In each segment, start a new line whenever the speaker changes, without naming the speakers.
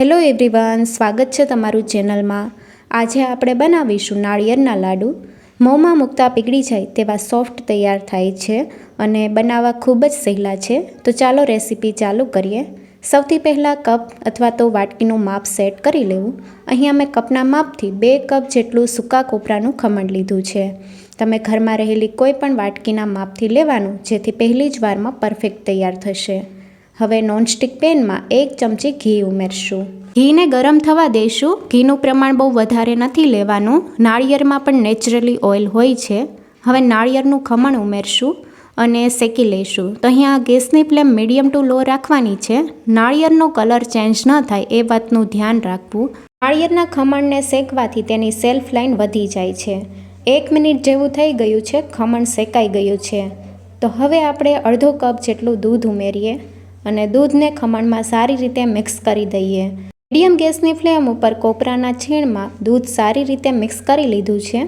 Hello everyone સ્વાગત છે તમારું ચેનલમાં. આજે આપણે બનાવીશું નાળિયેરના લાડુ. મોંમાં મૂકતા પીગળી જાય તેવા સોફ્ટ તૈયાર થાય છે અને બનાવવા ખૂબ જ સહેલા છે. તો ચાલો રેસીપી ચાલુ કરીએ. સૌથી પહેલાં કપ અથવા તો વાટકીનું માપ સેટ કરી લેવું. અહીંયા અમે કપના માપથી બે કપ જેટલું સૂકા કોપરાનું ખમણ લીધું છે. તમે ઘરમાં રહેલી કોઈ પણ વાટકીના માપથી લેવાનું, જેથી પહેલી જ વારમાં પરફેક્ટ તૈયાર થશે. હવે નોનસ્ટિક પેનમાં એક ચમચી ઘી ઉમેરશું. ઘીને ગરમ થવા દઈશું ઘીનું પ્રમાણ બહુ વધારે નથી લેવાનું. નાળિયેરમાં પણ નેચરલી ઓઇલ હોય છે. હવે નાળિયેરનું ખમણ ઉમેરશું અને શેકી લઈશું. તો અહીંયા ગેસની ફ્લેમ મીડિયમ ટુ લો રાખવાની છે. નાળિયેરનો કલર ચેન્જ ન થાય એ વાતનું ધ્યાન રાખવું. નાળિયેરના ખમણને શેકવાથી તેની સેલ્ફ લાઇન વધી જાય છે. એક મિનિટ જેવું થઈ ગયું છે. ખમણ શેકાઈ ગયું છે. તો હવે આપણે અડધો કપ જેટલું દૂધ ઉમેરીએ. અને દૂધને ખમણમાં સારી રીતે મિક્સ કરી દઈએ. મીડિયમ ગેસની ફ્લેમ ઉપર કોપરાના છીણમાં દૂધ સારી રીતે મિક્સ કરી લીધું છે.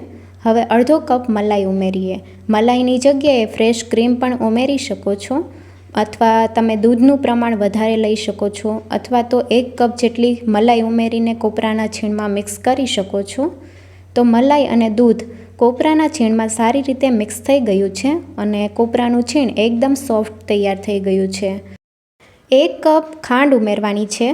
હવે અડધો કપ મલાઈ ઉમેરીએ. મલાઈની જગ્યાએ ફ્રેશ ક્રીમ પણ ઉમેરી શકો છો. અથવા તમે દૂધનું પ્રમાણ વધારે લઈ શકો છો. અથવા તો એક કપ જેટલી મલાઈ ઉમેરીને કોપરાના છીણમાં મિક્સ કરી શકો છો. તો મલાઈ અને દૂધ કોપરાના છીણમાં સારી રીતે મિક્સ થઈ ગયું છે અને કોપરાનું છીણ એકદમ સોફ્ટ તૈયાર થઈ ગયું છે. એક કપ ખાંડ ઉમેરવાની છે.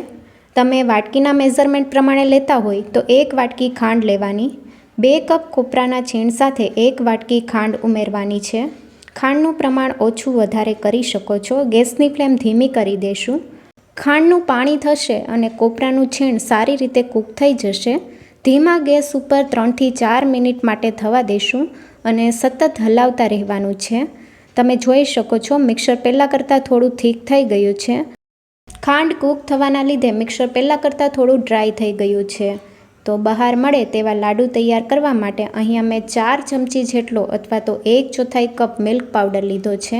તમે વાટકીના મેઝરમેન્ટ પ્રમાણે લેતા હોય તો એક વાટકી ખાંડ લેવાની. બે કપ કોપરાના છીણ સાથે એક વાટકી ખાંડ ઉમેરવાની છે. ખાંડનું પ્રમાણ ઓછું વધારે કરી શકો છો. ગેસની ફ્લેમ ધીમી કરી દેશું. ખાંડનું પાણી થશે અને કોપરાનું છીણ સારી રીતે કૂક થઈ જશે. ધીમા ગેસ ઉપર ત્રણથી ચાર મિનિટ માટે થવા દેશું અને સતત હલાવતા રહેવાનું છે. તમે જોઈ શકો છો, મિક્સર પહેલાં કરતાં થોડું થીક થઈ ગયું છે. ખાંડ કૂક થવાના લીધે મિક્સર પહેલાં કરતાં થોડું ડ્રાય થઈ ગયું છે. તો બહાર મળે તેવા લાડુ તૈયાર કરવા માટે અહીંયા અમે ચાર ચમચી જેટલો અથવા તો એક ચોથાઈ કપ મિલ્ક પાવડર લીધો છે.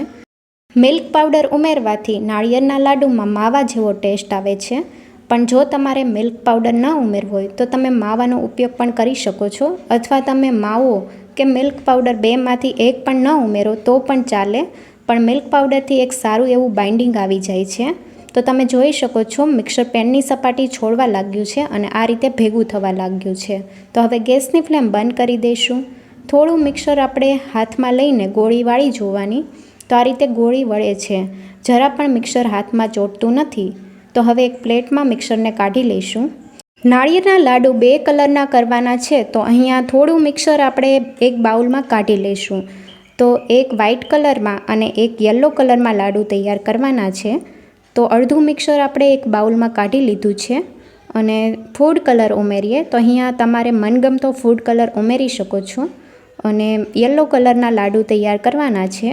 મિલ્ક પાવડર ઉમેરવાથી નાળિયેરના લાડુમાં માવા જેવો ટેસ્ટ આવે છે. પણ જો તમારે મિલ્ક પાવડર ન ઉમેરવો હોય, તો તમે માવાનો ઉપયોગ પણ કરી શકો છો. અથવા તમે માવો કે મિલ્ક પાવડર બેમાંથી એક પણ ન ઉમેરો, તો પણ ચાલે. પણ મિલ્ક પાવડરથી એક સારું એવું બાઇન્ડિંગ આવી જાય છે. તો તમે જોઈ શકો છો, મિક્સર પેનની સપાટી છોડવા લાગ્યું છે અને આ રીતે ભેગું થવા લાગ્યું છે. તો હવે ગેસની ફ્લેમ બંધ કરી દઈશું. થોડું મિક્સર આપણે હાથમાં લઈને ગોળી વાળી જોવાની. તો આ રીતે ગોળી વળે છે. જરા પણ મિક્સર હાથમાં ચોટતું નથી. તો હવે એક પ્લેટમાં મિક્સરને કાઢી લઈશું. નાળિયેરના લાડુ બે કલરના કરવાના છે, તો અહીંયા થોડું મિક્સર આપણે એક બાઉલમાં કાઢી લઈશું. તો એક વ્હાઇટ કલરમાં અને એક યલો કલરમાં લાડુ તૈયાર કરવાના છે. તો અડધું મિક્સર આપણે એક બાઉલમાં કાઢી લીધું છે અને ફૂડ કલર ઉમેરીએ. તો અહીંયા તમારે મનગમતો ફૂડ કલર ઉમેરી શકો છો અને યલો કલરના લાડુ તૈયાર કરવાના છે.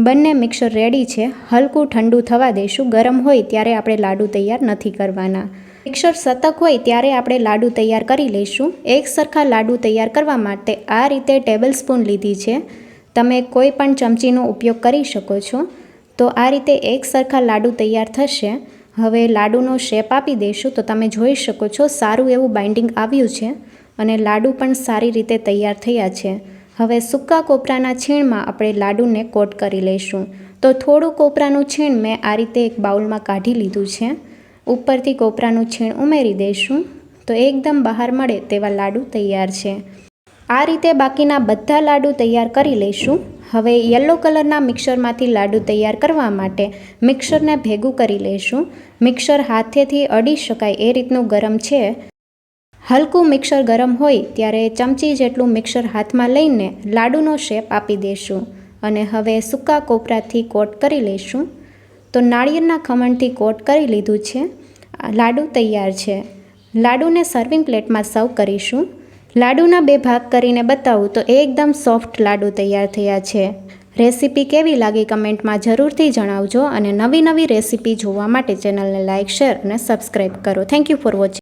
બંને મિક્સર રેડી છે. હલકું ઠંડુ થવા દઈશું. ગરમ હોય ત્યારે આપણે લાડુ તૈયાર નથી કરવાના. મિક્સર સતક હોય ત્યારે આપણે લાડુ તૈયાર કરી લઈશું. એક સરખા લાડુ તૈયાર કરવા માટે આ રીતે ટેબલ સ્પૂન લીધી છે. તમે કોઈ પણ ચમચીનો ઉપયોગ કરી શકો છો. તો આ રીતે એક સરખા લાડુ તૈયાર થશે. હવે લાડુનો શેપ આપી દઈશું. તો તમે જોઈ શકો છો, સારું એવું બાઇન્ડિંગ આવ્યું છે અને લાડુ પણ સારી રીતે તૈયાર થયા છે. હવે સૂકા કોપરાના છીણમાં આપણે લાડુને કોટ કરી લઈશું. તો થોડું કોપરાનું છીણ મેં આ રીતે એક બાઉલમાં કાઢી લીધું છે. ઉપરથી કોપરાનું છીણ ઉમેરી દઈશું. તો એકદમ બહાર મળે તેવા લાડુ તૈયાર છે. આ રીતે બાકીના બધા લાડુ તૈયાર કરી લઈશું. હવે યલો કલરના મિક્સરમાંથી લાડુ તૈયાર કરવા માટે મિક્સરને ભેગું કરી લઈશું. મિક્સર હાથેથી અડી શકાય એ રીતનું ગરમ છે. હલકું મિક્સર ગરમ હોય ત્યારે ચમચી જેટલું મિક્સર હાથમાં લઈને લાડુનો શેપ આપી દઈશું અને હવે સૂકા કોપરાથી કોટ કરી લઈશું. તો નાળિયેરના ખમણથી કોટ કરી લીધું છે. લાડુ તૈયાર છે. લાડુને સર્વિંગ પ્લેટમાં સર્વ કરીશું. લાડુના બે ભાગ કરીને બતાવું તો એકદમ સોફ્ટ લાડુ તૈયાર થયા છે. રેસીપી કેવી લાગી કમેન્ટમાં જરૂરથી જણાવજો અને નવી નવી રેસીપી જોવા માટે ચેનલને લાઇક શેર અને સબસ્ક્રાઈબ કરો. Thank you for watching